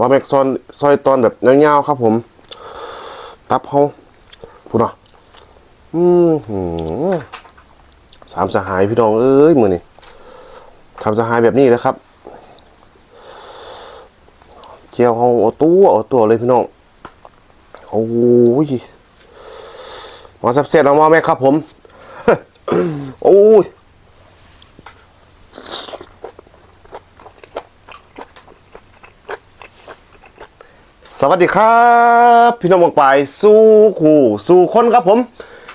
บาแม็กซอนซอยตอนแบบยาวๆครับผม ตับเขาพูดเนาะอืมหือสามสหายพี่น้องเอ้ยมือนี่ทำสหายแบบนี้นะครับ เจียวเขาเอาตัวเอาตัวเลยพี่น้องโอ้ยมาสับเสร็จแล้วมาไหมครับผม โอ้ย สวัสดีครับ พี่น้องบางปลายสู้ขู่สู้คนครับผม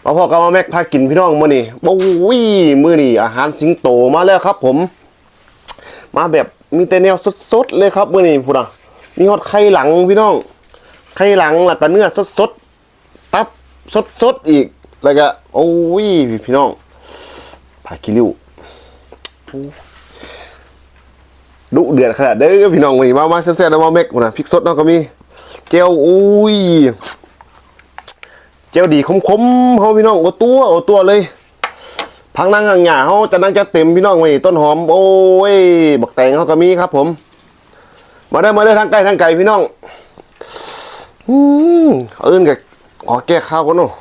มาพอกับมาแม็กพากินพี่น้องมื้อนี้โอ้ยมื้อนี้อาหารสิงโตมาแล้วครับผม มาแบบมีแต่แนวสดๆเลยครับมื้อนี้พูดอะมีฮอดไข่หลังพี่น้อง ไข่หลังแล้วก็เนื้อสดๆตับสดๆอีกแล้วก็โอ้ยพี่น้องผักกิริวดุเดือดขนาดเด้อพี่น้องวันนี้มามาแซ่บๆนะมาเม็กนะพริกสดเนาะก็มี เจลอุ้ยเจลดีคมๆเฮาพี่น้องโอ้ตัวโอ้ตัวเลยพังนั่งห่างหยาเฮาจะนั่งจะเต็มพี่น้องไว้ต้นหอม โอ้ยบักแตงเฮาก็มีครับ ผม มาได้มาได้ทางไกลทางไกลพี่น้องอืมเอาอื่นกับขอแก้ข้าวก่อนเนาะ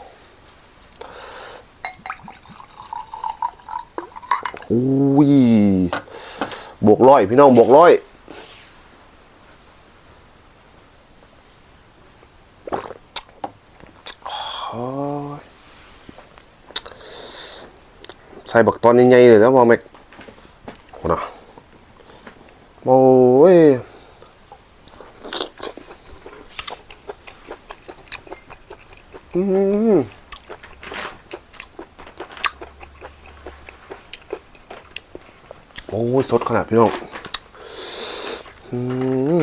อุ้ยบวกร้อยพี่น้องบวกร้อย โอ้ยใส่บักตอนใหญ่ๆเลยแล้วมอแม็กโหนะโอ้ยอืมโอ้ยสดขนาดพี่น้องอืม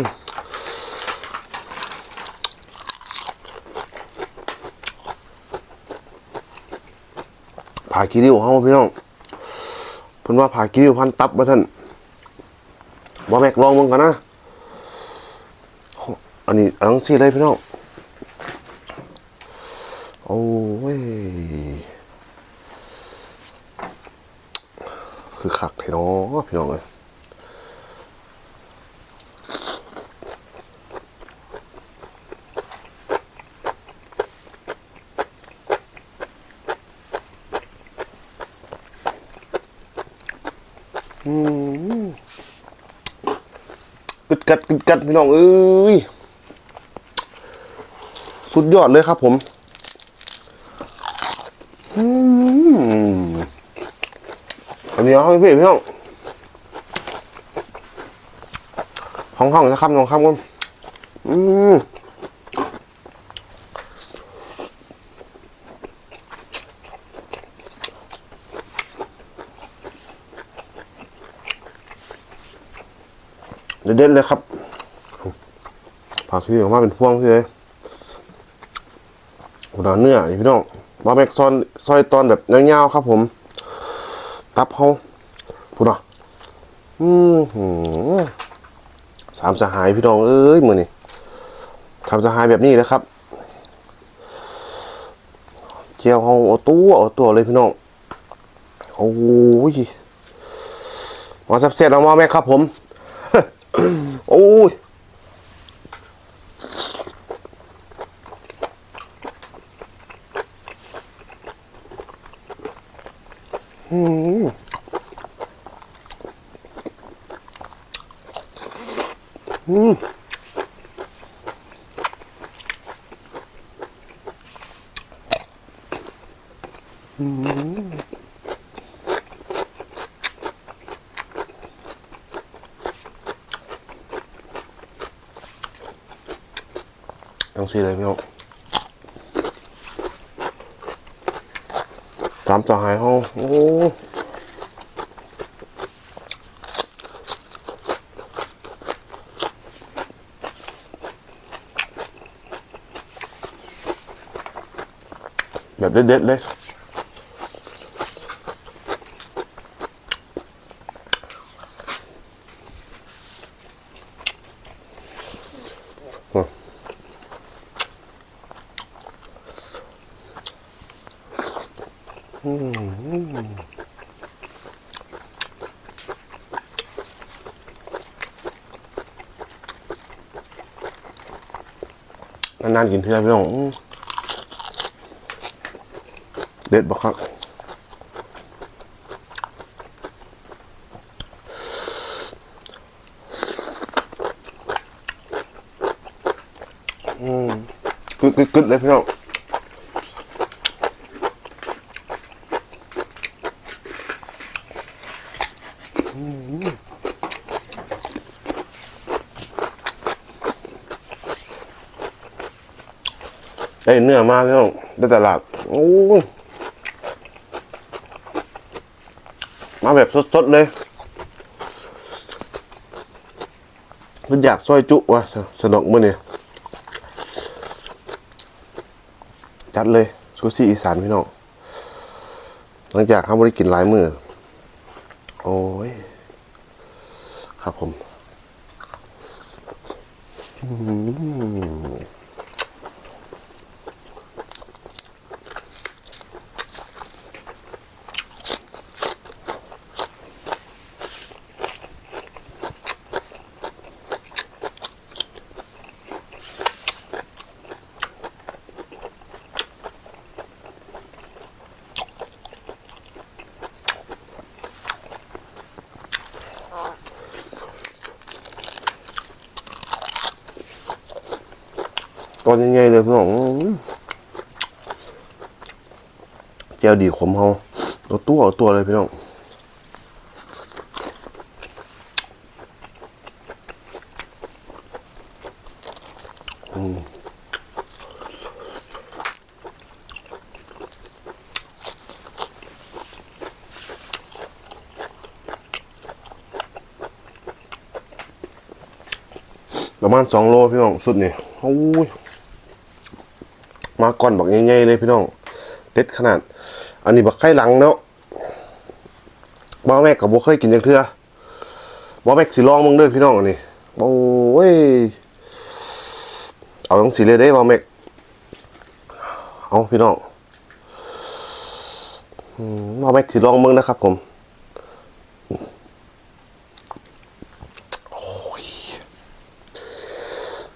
ผ่ากีริ้วเฮาพี่น้องเพิ่นว่าผ่ากีริ้วพันตับว่าท่านบ่แม็กลองมึงกันนะ อันนี้อังซี่เลยพี่น้อง โอ้ย คือขักพี่น้องพี่น้องเลย กัดกัดพี่น้องเอ้ยสุดยอดเลยครับผมอันนี้เอาให้พี่พี่น้องห้องห้องนะครับน้องครับคุณอืม เด็ดเลยครับ ผักที่ออกมาเป็นพวงเลยโอ้โหเนื้อนี่พี่น้องบาแม็กซอนซอยตอนแบบยาวๆครับผม ตับเขาพูดเนาะอืมหือสามสหายพี่น้องเอ้ยมือนี่ทำสหายแบบนี้นะครับเจียวเขาเอาตัวเอาตัวเลยพี่น้องโอ้ยมาแซ่บๆแล้วมาไหมครับผม โอ้ยอืมอืม งซีเลยพี่น้องสามสหายห้องโอ้แบบเด็ดๆเลย นานๆกินเทื่อพี่น้องเด็ดบ่ครับอืมกึดกึดกึดเลยพี่น้อง ได้เนื้อมาพี่น้องได้ตลาดโอ้มาแบบสดๆเลยมันอยากซอยจุวะสสนุกมื้อนี้จัดเลยซูซี่อีสานพี่น้องหลังจากข้าไม่ได้กินหลายมือโอ้ย ครับผม อืม ตอนใหญ่ๆเลยพี่น้องแก้วดีขมเฮาเอาตัวเอาตัวเลยพี่น้องประมาณสองโลพี่น้องสุดนี่โอ้ย มาก่อนบักใหญ่ๆเลยพี่น้องเด็ดขนาด อันนี้บักไข่หลังเนาะบ่แม่กับบ่เคยกินจังเทื่อบ่แม่สิลองมึงด้อพี่น้องอันนี้โอ้ยเอาจังสิเลยเด้บ่แม่เอาพี่น้องอืมบ่แม่สิลองมึงนะครับ ผม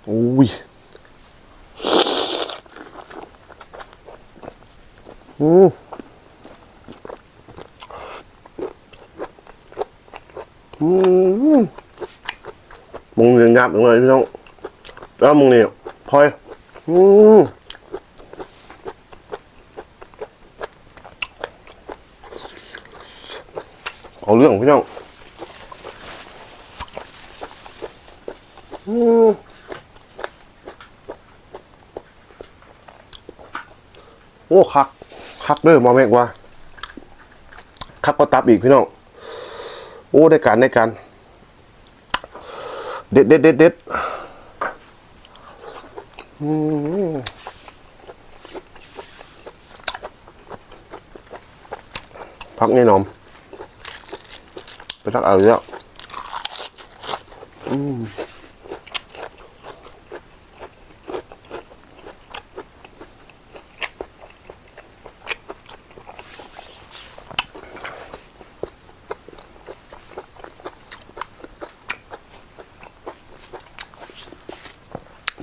โอุ้ย อืมอืมมึงเรียนยับเลยพี่น้อง แล้วมึงเนี่ยพลอยอืมเอาเรื่องพี่น้องอืมโอ้คัก คักเด้อมาแม่กว่าคักก็ตับอีกพี่น้องโอ้ได้การได้การเด็ดเด็ดเด็ดเด็ดพักแน่นอนไปทักเอาเยอะอืม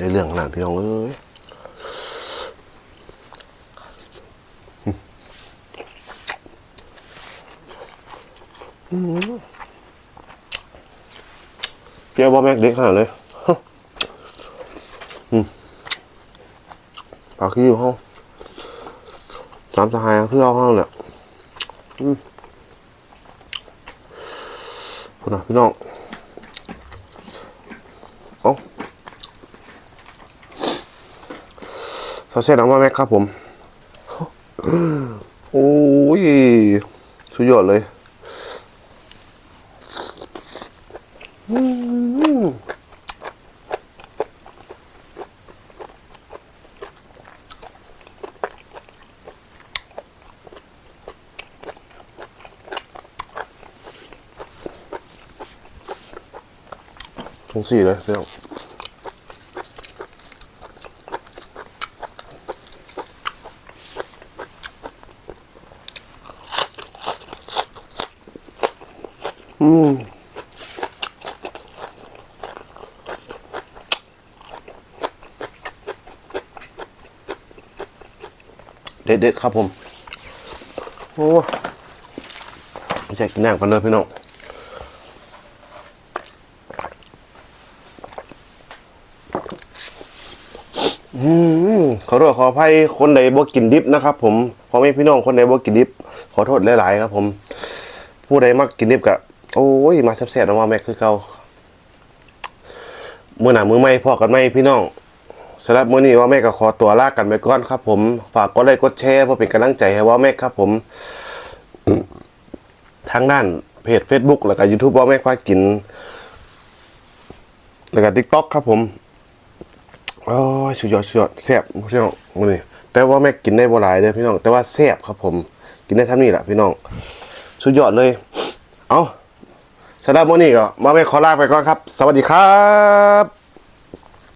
ในเรื่องขนาดพี่น้องเอ้ยเจ้าบอแม็กเด็กขนาดเลยปากขี้อยู่ห้องสามสหายเพื่อเอาห้องเนี่ยคุณนะพี่น้องเอ้า ซอสเส้นออกมาแม็กครับผมโอ้ยสุดยอดเลยอืมทงสี่เลยเดี๋ยว เด็ดๆครับผม โอ้ไม่ใช่กินน้ำกันเลยพี่น้องอืมขอโทษขออภัยคนใดบ่กินดิบนะครับ ผมพ่อแม่พี่น้องคนใดบ่กินดิบ ขอโทษหลายๆครับ ผม ผู้ใดมักกินดิบกะโอ้ยมาแซ่บๆนะว่าแม่คือเก่ามื้อหน้ามือใหม่พอกันไหมพี่น้อง สำหรับมื้อนี้ว่าแม่ก็ขอตัวลากันไปก่อนครับ ผมฝากกดไลค์กดแชร์เพื่อเป็นกำลังใจให้ว่าแม่ครับ ผมทางด้านเพจ Facebook แล้วก็ YouTube ว่าแม่ควากิน แล้วก็ TikTok ครับผมโอ้ยสุดยอดสุดยอดแซ่บพี่น้องมื้อนี้แต่ว่าแม่กินได้บ่หลายเด้อพี่น้อง แต่ว่าแซ่บครับผม กินได้เท่านี้แหละพี่น้อง สุดยอดเลย เอาสำหรับมื้อนี้ก็มาแม่ขอลาไปก่อนครับ สวัสดีครับ